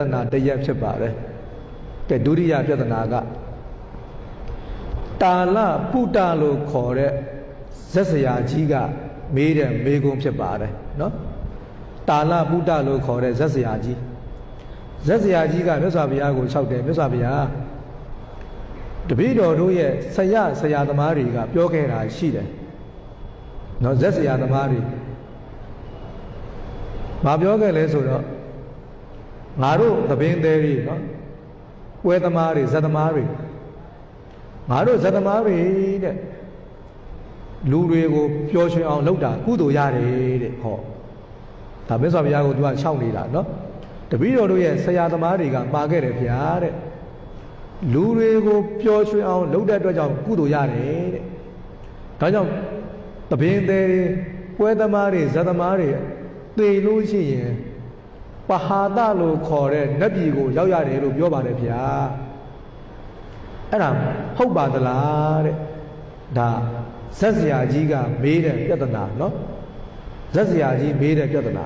ဿနာတစ်ရက်ဖြစ်ပါတယ်ကဲဒုတိယပြဿနာကတာလပုတလို့ခေါ်တဲ့ဇက်စရာကြီးကမေးတဲ့မေးခွန်းဖြစ်ပါတယ်နော်တာလပုတလို့ခေါ်တဲ့ဇက်စရာကြီးဇက်စရာကြီးကမြတ်စွာဘုရားကိုလျှောက်တယ်မြတ်စွာဘုရားတပည့်တော်တို့ရဲ့ဆရာဆရာသမားတွေကပြောခဲ့တာရှိတယ်နော်ဇက်စရာသမားတွေမပြောခဲ့လဲဆိုတော့ ငါတို့သဘင်သေးတွေနော်ပွဲသမားတွေဇက်သမားတွေငါတို့ဇက်သမားတွေတဲ့လူတွေကိုပျော်ရွှင်အောင်လုပ်တာကုသိုလ်ရတယ်တဲ့ဟောဒါမြတ်စွာဘုရားကိုသူကရှောက်နေတာနော်တပည့်တော်တို့ရဲ့ဆရာသမားတွေကမှာခဲ့တယ်ဗျာတဲ့လူတွေကိုပျော်ရွှင်အောင်လုပ်တဲ့အတွက်ကြောင့်ကုသိုလ်ရတယ်တဲ့ဒါကြောင့်သဘင်သေးတွေပွဲသမားတွေဇက်သမားတွေသေလို့ရှိရင် ပဟာဒလို့ခေါ်တဲ့နတ်ပြည်ကိုရောက်ရတယ်လို့ပြောပါတယ်ဗျာအဲ့ဒါဟုတ်ပါသလားတဲ့ဒါဇက်ဆရာကြီးကမေးတဲ့ပြဿနာနော်ဇက်ဆရာကြီးမေးတဲ့ပြဿနာ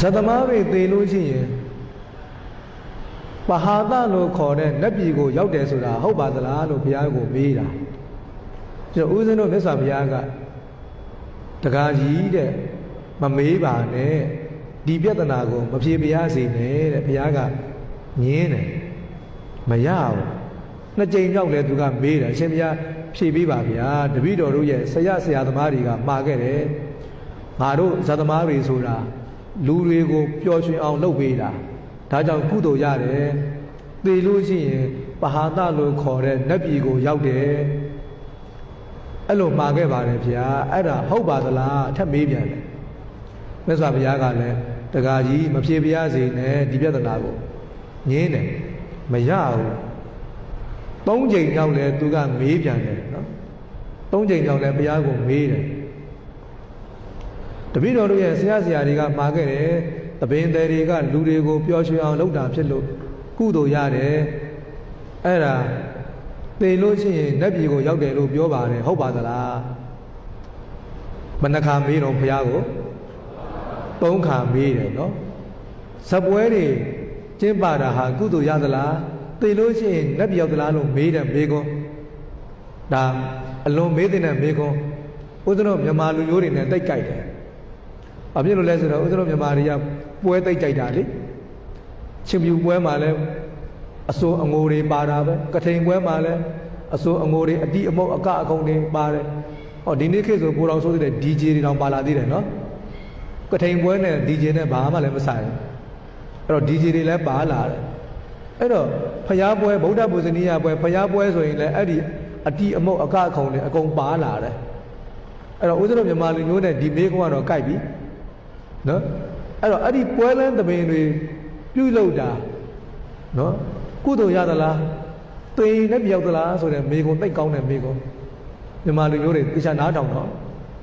ဇသမားတွေသေလို့ရှိရင်ပဟာဒလို့ခေါ်တဲ့နတ်ပြည်ကိုရောက်တယ်ဆိုတာဟုတ်ပါသလားလို့ဘုရားကိုမေးတာကျွန်တော်ဦးဇင်းတို့မြတ်စွာဘုရားက တကားကြီးတဲ့မမေးပါနဲ့ဒီပြဿနာကိုမဖြေပြရစေနဲ့တဲ့ဘုရားကညင်းတယ်မရဘူးနှစ်ကြိမ်မြောက်လဲသူကမေးတယ်အရှင်ဘုရားဖြေပေးပါဗျာတပည့်တော်တို့ရဲ့ဆရာဆရာသမားတွေကမှာခဲ့တယ်ငါတို့ဇာသမားတွေဆိုတာလူတွေကိုပျော်ရွှင်အောင်လုပ်ပေးတာဒါကြောင့်ကုသိုလ်ရတယ်သေလို့ရှိရင်ပဟာတလို့ခေါ်တဲ့နတ်ပြည်ကိုရောက်တယ် အဲ့လိုမှာခဲ့ပါတယ်ဗျာအဲ့ဒါဟုတ်ပါသလားအထက်မေးပြန်တယ်မြတ်စွာဘုရားကလည်းတကားကြီးမဖြေပြရစေနဲ့ဒီပြဿနာကိုငင်းတယ်မရဘူးသုံးချိန်ကြောက်လဲသူကမေးပြန်တယ်နော်သုံးချိန်ကြောက်လဲဘုရားကိုမေးတယ်တပည့်တော်တို့ရဲ့ဆရာဆရာတွေကမှာခဲ့တယ်တပင်သည်တွေကလူတွေကိုပျော်ရွှင်အောင်လုပ်တာဖြစ်လို့ကုသိုလ်ရတယ်အဲ့ဒါ သိလို့ရှိရင်နတ်ပြည်ကိုရောက်တယ်လို့ပြောပါတယ်ဟုတ်ပါသလားမနှခါမေးတော့ဘုရားကိုသုံးခါမေးတယ်နော်ဇပွဲတွေကျင့်ပါတာဟာကုသိုလ်ရသလားသိလို့ရှိရင်နတ်ပြည်ရောက်သလားလို့မေးတယ်မေးခွန်းဒါအလွန်မေးတဲ့မေးခွန်းဦးဇင်းတို့မြန်မာလူမျိုးတွေနဲ့တိတ်ကြိုက်တယ်။ဘာဖြစ်လို့လဲဆိုတော့ဦးဇင်းတို့မြန်မာတွေကပွဲသိမ့်ကြိုက်တာလေ။ချင်းပြူပွဲမှာလည်း အစိုးအငိုတွေပါတာပဲ။ကထိန်ပွဲမှာလည်းအစိုးအငိုတွေအတိအမုတ်အကအကုံတွေပါတယ်။ဟောဒီနေ့ခေတ်ဆိုပိုတော်ဆိုးတဲ့ DJ တွေတောင်ပါလာသေးတယ်နော်။ကထိန်ပွဲနဲ့ DJ နဲ့ဘာမှလည်းမဆိုင်ဘူး။အဲ့တော့ DJ တွေလည်းပါလာတယ်။အဲ့တော့ဖျားပွဲဗုဒ္ဓဘုဇနီယပွဲဖျားပွဲဆိုရင်လည်းအဲ့ဒီအတိအမုတ်အကအကုံတွေအကုန်ပါလာတယ်။အဲ့တော့ဦးဇင်းတို့မြန်မာလူမျိုးနဲ့ဒီမေးခွန်းကတော့ကြိုက်ပြီ။နော်အဲ့တော့အဲ့ဒီပွဲလန်းသမင်တွေပြုလုပ်တာနော် ကုသိုလ်ရသလားသိရင်လည်းပြောက်သလားဆိုတဲ့မိကုံသိတ်ကောင်းတဲ့မိကုံမြန်မာလူမျိုးတွေတခြားနားထောင်တော့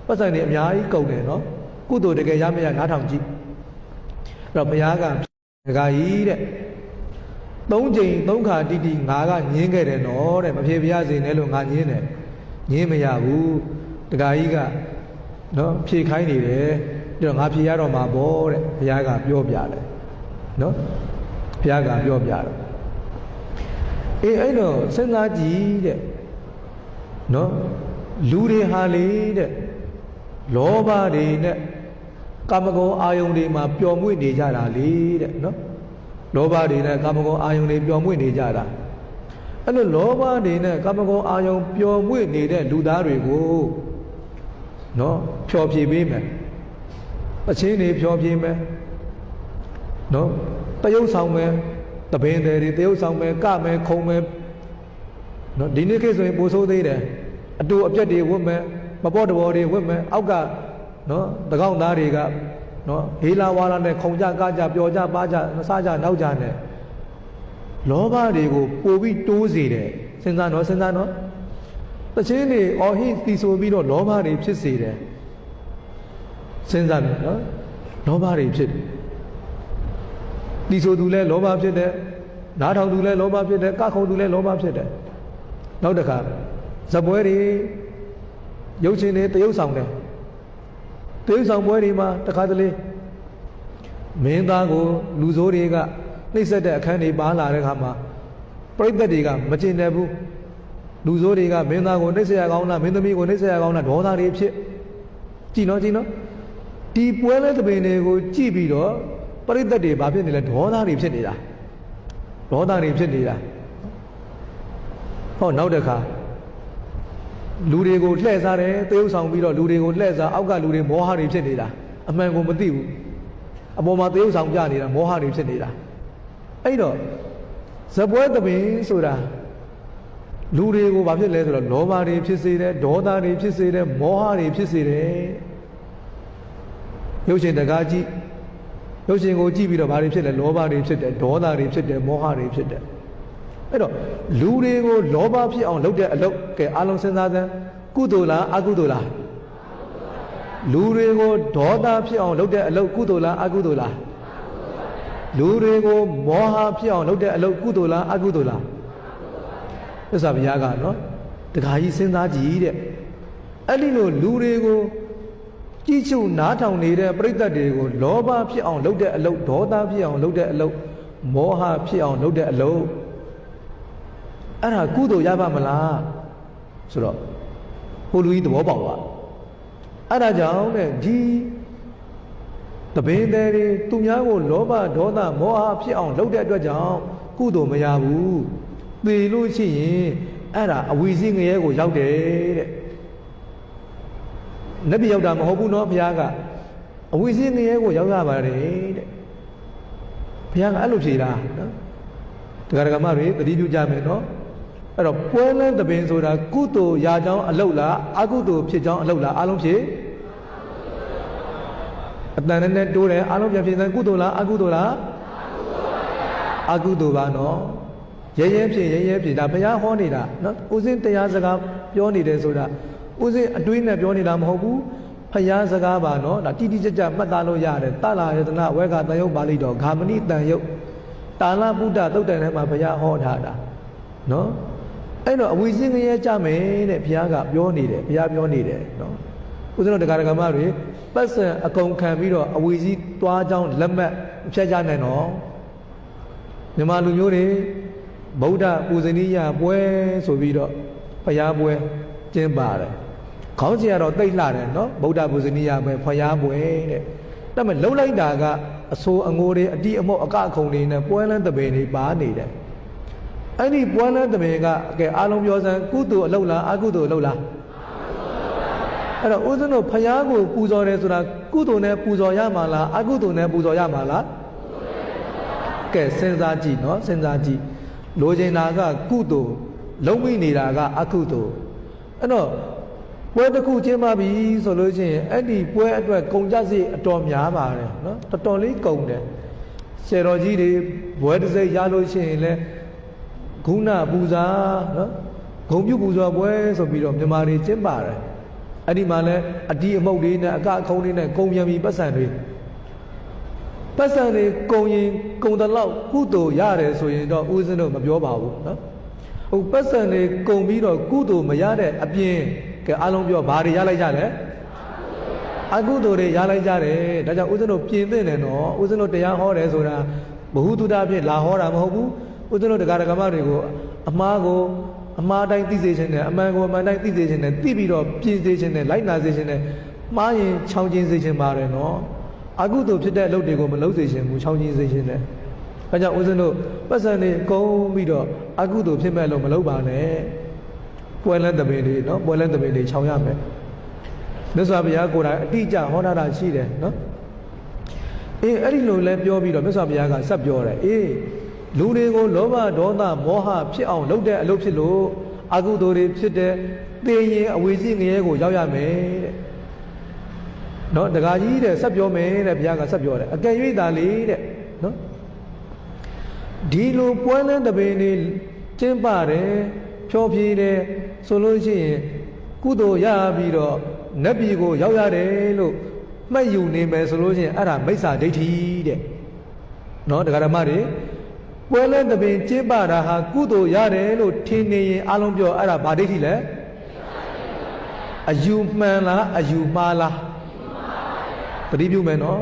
ပတ်စံတွေအများကြီးကုန်တယ်နော်ကုသိုလ်တကယ်ရမရနားထောင်ကြည့်အဲ့တော့ဘုရားကဒကာကြီးတဲ့သုံးချိန်သုံးခါတိတိငါကညင်းခဲ့တယ်နော်တဲ့မဖြေပြရစေနဲ့လို့ငါညင်းတယ်ညင်းမရဘူးဒကာကြီးကနော်ဖြေခိုင်းနေတယ်ပြီးတော့ငါဖြေရတော့မှာပေါ့တဲ့ဘုရားကပြောပြတယ်နော်ဘုရားကပြောပြတယ် အေးအဲ့တော့စဉ်းစားကြည့်တဲ့နော်လူတွေဟာလေတဲ့လောဘတွေနဲ့ကာမဂုဏ်အာယုန်တွေမှာပျော်မွေ့နေကြတာလေတဲ့နော်လောဘတွေနဲ့ကာမဂုဏ်အာယုန်တွေပျော်မွေ့နေကြတာအဲ့လိုလောဘတွေနဲ့ကာမဂုဏ်အာယုန်ပျော်မွေ့နေတဲ့လူသားတွေကိုနော်ဖျော်ဖြေပေးမယ်အချင်းတွေဖြောပြင်းမယ်နော်တရုပ်ဆောင်မယ် တပင်တယ်တွေတရုပ်ဆောင်မယ်ကမယ်ခုံမယ်နော်ဒီနေ့ခေတ်ဆိုရင်ပိုဆိုးသေးတယ်အတူအပြက်တွေဝတ်မယ်မပေါ်တဘောတွေဝတ်မယ်အောက်ကနော်တကောင်းသားတွေကနော်ဟေးလာဝါလာနဲ့ခုံကြကကြပျော်ကြပါကြစားကြနောက်ကြနဲ့လောဘတွေကိုပိုပြီးတိုးစေတယ်စဉ်းစားနော်စဉ်းစားနော်တချင်းတွေအော်ဟိတီဆိုပြီးတော့လောဘတွေဖြစ်စေတယ်စဉ်းစားတယ်နော်လောဘတွေဖြစ်တယ် ဒီဆိုသူလဲလောဘဖြစ်တယ်နားထောင်သူလဲလောဘဖြစ်တယ်ကခုံသူလဲလောဘဖြစ်တယ်နောက်တစ်ခါဇပွဲတွေရုပ်ရှင်တွေတရုပ်ဆောင်တယ်တသေဥဆောင်ပွဲတွေမှာတခါတလေမင်းသားကိုလူဆိုးတွေကနှိမ့်ဆက်တဲ့အခန်းတွေပါလာတဲ့ခါမှာပြိဿတ်တွေကမကျင်တယ်ဘူးလူဆိုးတွေကမင်းသားကိုနှိမ့်ဆက်ရကောင်းလားမင်းသမီးကိုနှိမ့်ဆက်ရကောင်းလားဒေါသတွေဖြစ်ကြည်နော်ကြည်နော်ဒီပွဲလဲတပင်တွေကိုကြည့်ပြီးတော့ ပြိဿတ်တွေဘာဖြစ်နေလဲဒေါသတွေဖြစ်နေတာဒေါသတွေဖြစ်နေတာဟောနောက်တစ်ခါလူတွေကိုလှည့်စားတယ်သေုပ်ဆောင်ပြီးတော့လူတွေကိုလှည့်စားအောက်ကလူတွေမောဟတွေဖြစ်နေတာအမှန်ကိုမသိဘူးအပေါ်မှာသေုပ်ဆောင်ပြနေတာမောဟတွေဖြစ်နေတာအဲ့တော့ဇပွဲသပင်ဆိုတာလူတွေကိုဘာဖြစ်လဲဆိုတော့လောဘတွေဖြစ်စေတယ်ဒေါသတွေဖြစ်စေတယ်မောဟတွေဖြစ်စေတယ်ရုပ်ရှင်တကားကြည့် ရုပ်ရှင်ကိုကြည့်ပြီးတော့ဘာတွေဖြစ်လဲလောဘတွေဖြစ်တယ်ဒေါသတွေဖြစ်တယ်မောဟတွေဖြစ်တယ်အဲ့တော့လူတွေကိုလောဘဖြစ်အောင်လုပ်တဲ့အလုပ်ကဲအလုံးစဉ်းစားစမ်းကုသိုလ်လားအကုသိုလ်လားလူတွေကိုဒေါသဖြစ်အောင်လုပ်တဲ့အလုပ်ကုသိုလ်လားအကုသိုလ်လားလူတွေကိုမောဟဖြစ်အောင်လုပ်တဲ့အလုပ်ကုသိုလ်လားအကုသိုလ်လားသစ္စာဘုရားကနော်တခါကြီးစဉ်းစားကြည့်တဲ့အဲ့ဒီလိုလူတွေကို ကြည်ချုပ်နားထောင်နေတဲ့ပြိတ္တတွေကိုလောဘဖြစ်အောင်လုပ်တဲ့အလုပ်ဒေါသဖြစ်အောင်လုပ်တဲ့အလုပ်မောဟဖြစ်အောင်လုပ်တဲ့အလုပ်အဲ့ဒါကုသိုလ်ရပါမလားဆိုတော့ဟိုလူကြီးသဘောပေါက်သွားအဲ့ဒါကြောင့်တဲ့ဒီတပင်းသေးတွေသူများကိုလောဘဒေါသမောဟဖြစ်အောင်လုပ်တဲ့အတွက်ကြောင့်ကုသိုလ်မရဘူးသေလို့ရှိရင်အဲ့ဒါအဝီစည်းငရဲကိုရောက်တယ်တဲ့ နတ်ပြည်ရောက်တာမဟုတ်ဘူးနော်ဘုရားကအဝီစည်းငရဲကိုရောက်ရပါတယ်တဲ့ဘုရားကအဲ့လိုဖြေတာနော်တရားဓမ္မတွေတတိပြုကြမယ်နော်အဲ့တော့ပွဲလန်းတပင်ဆိုတာကုသိုလ်ရာကြောင်းအလုတ်လားအကုသိုလ်ဖြစ်ကြောင်းအလုတ်လားအလုံးဖြေအတန်နဲ့တိုးတယ်အလုံးပြန်ဖြေတယ်ကုသိုလ်လားအကုသိုလ်လားအကုသိုလ်ပါနော်ရဲရဲဖြေရဲရဲဖြေဒါဘုရားဟောနေတာနော်ဦးစင်းတရားစကားပြောနေတယ်ဆိုတာ ဦးစင်းအတွေးနဲ့ပြောနေတာမဟုတ်ဘူးဖယားစကားပါနော်ဒါတိတိကျကျမှတ်သားလို့ရတယ်တလာယတနာဝဲကတန်ယုတ်ပါဠိတော်ဂါမဏိတန်ယုတ်တာလပုဒ္ဒသုတ်တန်ထဲမှာဘုရားဟောထားတာနော်အဲ့တော့အဝီစင်းငရဲကြမယ်တဲ့ဘုရားကပြောနေတယ်ဘုရားပြောနေတယ်နော်ဦးဇင်းတို့တရားဓမ္မတွေပတ်စံအကုန်ခံပြီးတော့အဝီစည်းသွားကြောင်းလက်မှတ်ဖြတ်ကြနိုင်တော့မြန်မာလူမျိုးတွေဗုဒ္ဓပူဇနီးယပွဲဆိုပြီးတော့ဘုရားပွဲကျင်းပါတယ် ခေါင်းစဉ်ကတော့တိတ်လှတယ်နော်ဗုဒ္ဓပူဇနီးယပွဲဘုရားပွဲတဲ့ဒါပေမဲ့လှုပ်လိုက်တာကအဆိုးအငိုတွေအတိအမော့အကအခုံတွေနဲ့ပွဲလန်းတပင်တွေပါနေတယ်အဲ့ဒီပွဲလန်းတပင်ကကဲအားလုံးပြောစမ်းကုသိုလ်အလုပ်လားအကုသိုလ်အလုပ်လားအဲ့တော့ဦးဇင်းတို့ဖယားကိုပူဇော်တယ်ဆိုတာကုသိုလ်နဲ့ပူဇော်ရမှာလားအကုသိုလ်နဲ့ပူဇော်ရမှာလားကဲစဉ်းစားကြည့်နော်စဉ်းစားကြည့်လိုချင်တာကကုသိုလ်လုံးမိနေတာကအကုသိုလ်အဲ့တော့ ပွဲတစ်ခုကျင်းပပြီဆိုလို့ချင်းအဲ့ဒီပွဲအတွက်ကုန်ကြစိအတော်များပါတယ်နော်တော်တော်လေးကုန်တယ်ဆယ်တော်ကြီးတွေဘွဲတစ်စိတ်ရလို့ရှိရင်လဲဂုဏပူဇာနော်ဂုံပြုပူဇော်ပွဲဆိုပြီးတော့မြန်မာတွေကျင်းပါတယ်အဲ့ဒီမှာလဲအတီးအမုတ်တွေနဲ့အကအခုံးတွေနဲ့ကုံပြန်ပြီးပတ်စံတွေပတ်စံတွေကုံရင်ကုံတလောက်ကုသိုလ်ရတယ်ဆိုရင်တော့ဦးဇင်းတို့မပြောပါဘူးနော်ဟိုပတ်စံတွေကုံပြီးတော့ကုသိုလ်မရတဲ့အပြင် ကဲအားလုံးပြောဘာတွေရလိုက်ကြလဲအကုသိုလ်တွေရလိုက်ကြတယ်ဒါကြောင့်ဦးဇင်းတို့ပြင်သင့်တယ်နော်ဦးဇင်းတို့တရားဟောတယ်ဆိုတာဘ ഹു တုဒအဖြစ်လာဟောတာမဟုတ်ဘူးဦးဇင်းတို့တရားဓမ္မတွေကိုအမှားကိုအမှားတိုင်းသိစေခြင်းနဲ့အမှန်ကိုအမှန်တိုင်းသိစေခြင်းနဲ့သိပြီးတော့ပြင်စေခြင်းနဲ့လိုက်နာစေခြင်းနဲ့မှားရင်ချောင်းချင်းစေခြင်းပါတယ်နော်အကုသိုလ်ဖြစ်တဲ့အလုပ်တွေကိုမလုပ်စေခြင်းဘူးချောင်းချင်းစေခြင်းနဲ့အဲကြောင့်ဦးဇင်းတို့ပတ်စံတွေကုန်းပြီးတော့အကုသိုလ်ဖြစ်မဲ့လို့မလုပ်ပါနဲ့ ပွဲလန်းတပင်တွေနော်ပွဲလန်းတပင်တွေခြောင်ရမယ်မြတ်စွာဘုရားကိုယ်တိုင်အတိအကျဟောထားတာရှိတယ်နော်အေးအဲ့ဒီလိုလဲပြောပြီးတော့မြတ်စွာဘုရားကဆက်ပြောတယ်အေးလူတွေကိုလောဘဒေါသမောဟဖြစ်အောင်လုပ်တဲ့အလုပ်ဖြစ်လို့အကုသိုလ်တွေဖြစ်တဲ့သိရင်အဝေစီငရဲကိုရောက်ရမယ်တဲ့နော်တခါကြီးတဲ့ဆက်ပြောမယ်တဲ့ဘုရားကဆက်ပြောတယ်အကယ်၍သာလေတဲ့နော်ဒီလိုပွဲလန်းတပင်တွေကျင်းပါတယ် ဖြောပြေးတယ်ဆိုလို့ရှိရင်ကုသိုလ်ရပြီးတော့နတ်ပြည်ကိုရောက်ရတယ်လို့မှတ်ယူနေမယ်ဆိုလို့ရှိရင်အဲ့ဒါမိစ္ဆာဒိဋ္ဌိတဲ့နော်တရားဓမ္မတွေပွဲလဲတပင်ကျင်းပတာဟာကုသိုလ်ရတယ်လို့ထင်နေရင်အလုံးပြောအဲ့ဒါဗာဒိဋ္ဌိလဲအယူမှန်လားအယူမှားလားတတိပြုမယ်နော်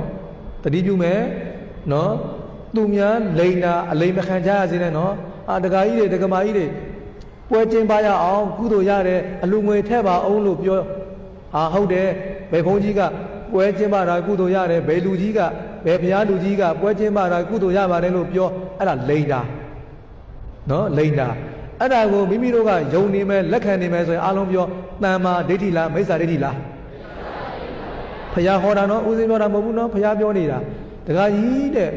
တတိပြုမယ်နော်သူများလိန်တာအလိန်မခံကြရစေနဲ့နော်အာတက္ကကြီးတွေတက္ကမကြီးတွေ ပွဲကျင်းပါရအောင်ကုသိုလ်ရတယ်အလူငွေထည့်ပါအောင်လို့ပြောအာဟုတ်တယ်ဘယ်ဘုန်းကြီးကပွဲကျင်းပါတာကုသိုလ်ရတယ်ဘယ်လူကြီးကဘယ်ဘုရားလူကြီးကပွဲကျင်းပါတာကုသိုလ်ရပါတယ်လို့ပြောအဲ့ဒါလိန်တာနော်လိန်တာအဲ့ဒါကိုမိမိတို့ကယုံနေမယ်လက်ခံနေမယ်ဆိုရင်အလုံးပြောတဏ္မာဒိဋ္ဌိလားမိစ္ဆာဒိဋ္ဌိလားဖះဟောတာနော်ဦးစင်းပြောတာမဟုတ်ဘူးနော်ဖះပြောနေတာတခါကြီးတဲ့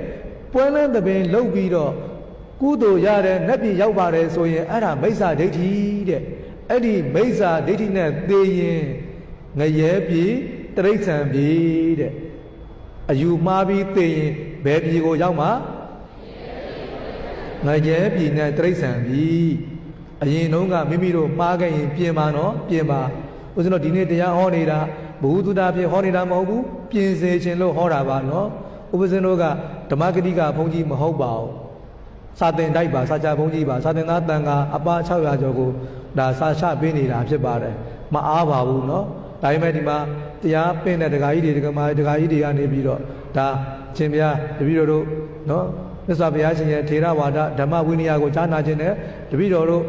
ပွဲလန်းသပင်လှုပ်ပြီးတော့ ကုသိုလ်ရတယ်နတ်ပြည်ရောက်ပါတယ်ဆိုရင်အဲ့ဒါမိစ္ဆာဒိဋ္ဌိတဲ့အဲ့ဒီမိစ္ဆာဒိဋ္ဌိနဲ့သေရင်ငရဲပြည်တရိษံပြည်တဲ့အယူမှားပြီးသေရင်ဘယ်ပြည်ကိုရောက်မှာငရဲပြည်နဲ့တရိษံပြည်အရင်တုန်းကမိမိတို့မှားခဲ့ရင်ပြင်ပါနော်ပြင်ပါဦးဇင်းတို့ဒီနေ့တရားဟောနေတာဘုဟုတုတာဖြစ်ဟောနေတာမဟုတ်ဘူးပြင်စေခြင်းလို့ဟောတာပါနော်ဥပဇင်းတို့ကဓမ္မဂတိကဘုန်းကြီးမဟုတ်ပါဘူး စာသင်တိုက်ပါစာချဘုန်းကြီးပါစာသင်သားတန်ခါအပါ600ကျော်ကိုဒါစာချပေးနေတာဖြစ်ပါတယ်မအားပါဘူးနော်ဒါပေမဲ့ဒီမှာတရားပင့်တဲ့ဒကာကြီးတွေဒကာမဒကာကြီးတွေကနေပြီးတော့ဒါရှင်ဘုရားတပည့်တော်တို့နော်မြတ်စွာဘုရားရှင်ရဲ့ထေရဝါဒဓမ္မဝိနည်းကိုကြားနာခြင်းနဲ့တပည့်တော်တို့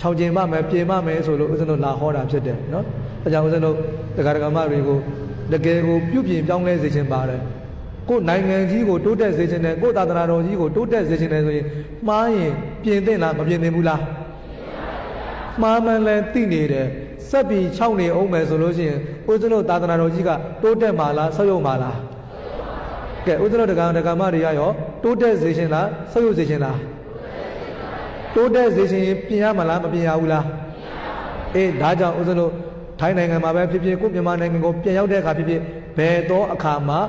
ခြောင်ကျင်မမယ်ပြင်မမယ်ဆိုလို့ဦးဇင်းတို့လာဟောတာဖြစ်တယ်နော်အဲကြောင့်ဦးဇင်းတို့ဒကာဒကာမတွေကိုတကယ်ကိုပြုပြင်ပြောင်းလဲစေခြင်းပါတယ် ကိုယ်နိုင်ငံကြီးကိုတိုးတက်စေခြင်းနဲ့ကိုယ်သာသနာတော်ကြီးကိုတိုးတက်စေခြင်းနဲ့ဆိုရင်မှားရင်ပြင်သင့်လားမပြင်သင့်ဘူးလားမှားမှန်းလဲသိနေတယ်စက်ပြီး6နေအောင်မယ်ဆိုလို့ရှိရင်ဦးဇင်းတို့သာသနာတော်ကြီးကတိုးတက်မှာလားဆောက်ရုံမှာလားကဲဦးဇင်းတို့ဒကာဒကာမတွေကရောတိုးတက်စေခြင်းလားဆောက်ရုံစေခြင်းလားတိုးတက်စေခြင်းပြင်ရမလားမပြင်ရဘူးလားအေးဒါကြောင့်ဦးဇင်းတို့ထိုင်းနိုင်ငံမှာပဲဖြစ်ဖြစ်ကိုမြန်မာနိုင်ငံကိုပြန်ရောက်တဲ့အခါဖြစ်ဖြစ်ဘယ်တော့အခါမှာ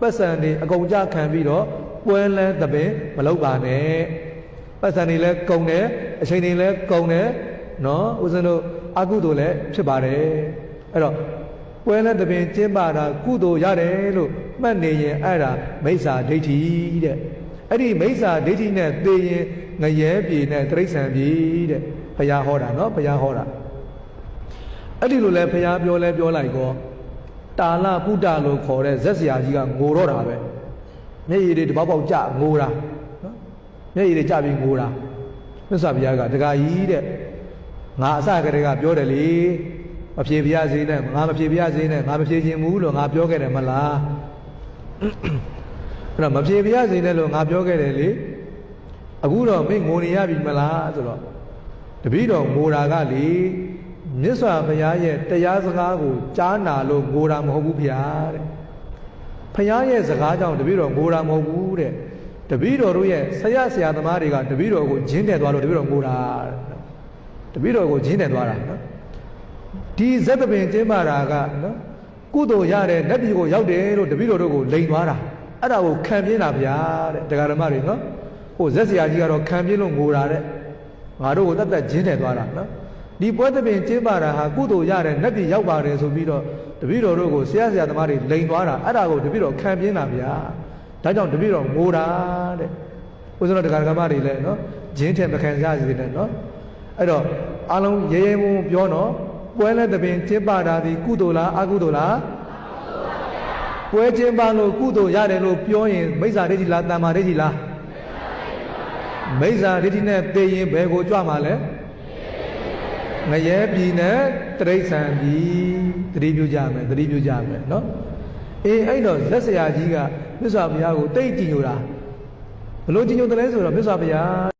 ပတ်စံတွေအကုန်ကြခံပြီးတော့ပွဲလန်းသပင်မလုပ်ပါနဲ့ပတ်စံတွေလည်းကုန်တယ်အချိန်တွေလည်းကုန်တယ်နော်ဦးဇင်းတို့အကုသိုလ်လည်းဖြစ်ပါတယ်အဲ့တော့ပွဲလန်းသပင်ကျင်းပါတာကုသိုလ်ရတယ်လို့မှတ်နေရင်အဲ့ဒါမိစ္ဆာဒိဋ္ဌိတဲ့အဲ့ဒီမိစ္ဆာဒိဋ္ဌိနဲ့သိရင်ငရဲပြည်နဲ့တိရစ္ဆာန်ပြည်တဲ့ဘုရားဟောတာနော်ဘုရားဟောတာအဲ့ဒီလိုလဲဖះပြောလဲပြောလိုက်ကော တာလပုဒ္ဒလို့ခေါ်တဲ့ဇက်ဆရာကြီးကငိုတော့တာပဲမျက်ရည်တွေတပေါက်ပေါက်ကြငိုတာနော်မျက်ရည်တွေကြပြီးငိုတာမြတ်စွာဘုရားကတခါကြီးတဲ့ငါအစကတည်းကပြောတယ်လေမဖြေပြရစေနဲ့ငါမဖြေပြရစေနဲ့ငါမဖြေခြင်းဘူးလို့ငါပြောခဲ့တယ်မလားအဲ့တော့မဖြေပြရစေနဲ့လို့ငါပြောခဲ့တယ်လေအခုတော့မင်းငိုနေရပြီမလားဆိုတော့တပည့်တော်ငိုတာကလေ မြတ်စွာဘုရားရဲ့တရားစကားကိုကြားနာလို့ငိုတာမဟုတ်ဘူးဗျာတဲ့ဘုရားရဲ့စကားကြောင့်တပည့်တော်ငိုတာမဟုတ်ဘူးတဲ့တပည့်တော်တို့ရဲ့ဆရာဆရာသမားတွေကတပည့်တော်ကိုဂျင်းတယ်သွားလို့တပည့်တော်ငိုတာတဲ့တပည့်တော်ကိုဂျင်းတယ်သွားတာနော်ဒီဇက်တပင်ကျင်းပါတာကနော်ကုသိုလ်ရတဲ့လက်ပြည်ကိုရောက်တယ်လို့တပည့်တော်တို့ကိုလိန်သွားတာအဲ့ဒါကိုခံပြင်းတာဗျာတဲ့တရားဓမ္မတွေနော်ဟိုဇက်ဆရာကြီးကတော့ခံပြင်းလို့ငိုတာတဲ့ငါတို့ကိုတတ်တတ်ဂျင်းတယ်သွားတာနော် ဒီပွဲသဘင်ကျင်းပါတာဟာကုသိုလ်ရတယ်နတ်ပြည်ရောက်ပါတယ်ဆိုပြီးတော့တပည့်တော်တို့ကိုဆရာဆရာသမားတွေလိန်သွားတာအဲ့ဒါကိုတပည့်တော်ခံပြင်းတာဗျာဒါကြောင့်တပည့်တော်ငိုတာတဲ့ဦးဇင်းတော်တရားဓမ္မတွေလည်းနော်ဂျင်းထက်မခံရစေနဲ့နော်အဲ့တော့အားလုံးရဲရဲမုံပြောနော်ပွဲလဲသဘင်ကျင်းပါတာဒီကုသိုလ်လားအကုသိုလ်လားပွဲကျင်းပါလို့ကုသိုလ်ရတယ်လို့ပြောရင်မိစ္ဆာဒိဋ္ဌိလားတမ္မာဒိဋ္ဌိလားမိစ္ဆာဒိဋ္ဌိနဲ့သိရင်ဘယ်ကိုကြွမှာလဲ ငရဲပြည်နဲ့တရိษံပြည်သတိပြုကြမယ်သတိပြုကြမယ်နော်အေးအဲ့တော့ဇက်ဆရာကြီးကမြတ်စွာဘုရားကိုတိတ်ကြည်ညိုတာဘလို့ကြည်ညိုတယ်လဲဆိုတော့မြတ်စွာဘုရား